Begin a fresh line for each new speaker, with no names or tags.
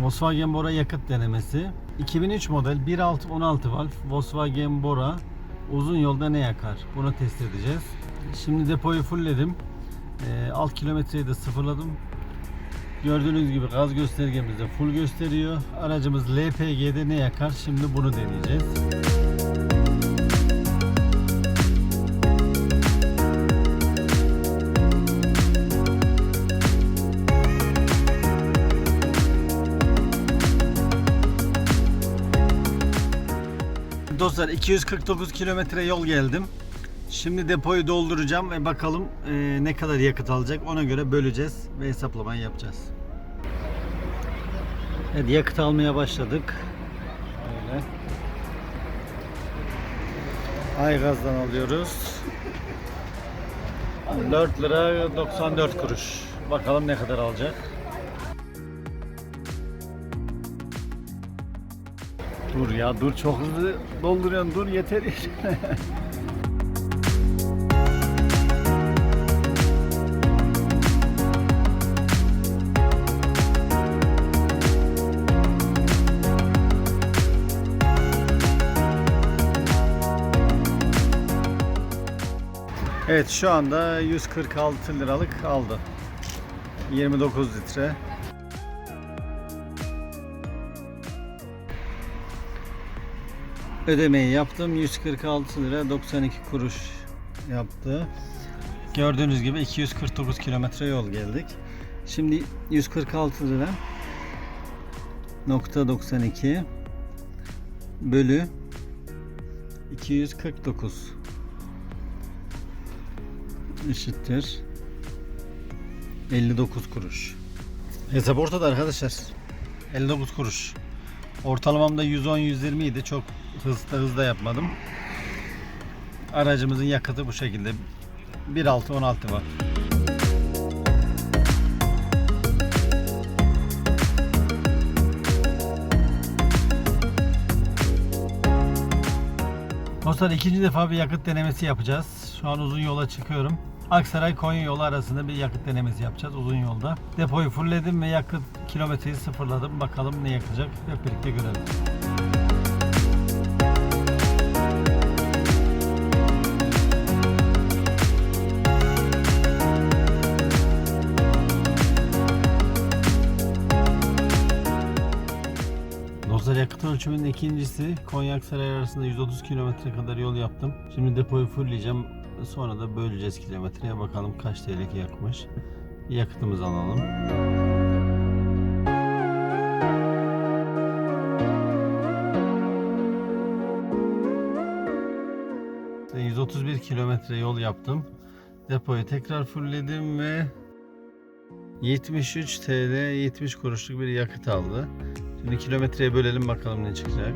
Volkswagen Bora yakıt denemesi. 2003 model 1.6 16 valf Volkswagen Bora uzun yolda ne yakar? Bunu test edeceğiz. Şimdi depoyu fullledim. Ee, alt kilometreyi de sıfırladım. Gördüğünüz gibi gaz göstergemizde full gösteriyor. Aracımız LPG'de ne yakar? Şimdi bunu deneyeceğiz. Dostlar 249 kilometre yol geldim. Şimdi depoyu dolduracağım ve bakalım e, ne kadar yakıt alacak. Ona göre böleceğiz ve hesaplamayı yapacağız. Evet yakıt almaya başladık. Böyle. Aygaz'dan alıyoruz. 4 lira 94 kuruş. Bakalım ne kadar alacak. Dur ya dur çok hızlı dolduruyorsun dur yeter. Evet şu anda 146 liralık aldı. 29 litre. Ödemeyi yaptım. 146 lira 92 kuruş yaptı. Gördüğünüz gibi 249 kilometre yol geldik. Şimdi 146 lira nokta 92 bölü 249 eşittir 59 kuruş. Hesap ortada arkadaşlar. 59 kuruş. Ortalamamda 110-120 idi. Çok hızlı hızlı yapmadım. Aracımızın yakıtı bu şekilde. 1.6-16 var. Dostlar ikinci defa bir yakıt denemesi yapacağız. Şu an uzun yola çıkıyorum. Aksaray Konya yolu arasında bir yakıt denemesi yapacağız uzun yolda. Depoyu fullledim ve yakıt kilometreyi sıfırladım. Bakalım ne yakacak hep birlikte görelim. Dostlar yakıt ölçümünün ikincisi Konya Aksaray arasında 130 kilometre kadar yol yaptım. Şimdi depoyu fullleyeceğim. Sonra da böleceğiz kilometreye. Bakalım kaç TL yakmış. Yakıtımızı alalım. İşte 131 kilometre yol yaptım. Depoyu tekrar fullledim ve 73 TL 70 kuruşluk bir yakıt aldı. Şimdi kilometreye bölelim bakalım ne çıkacak.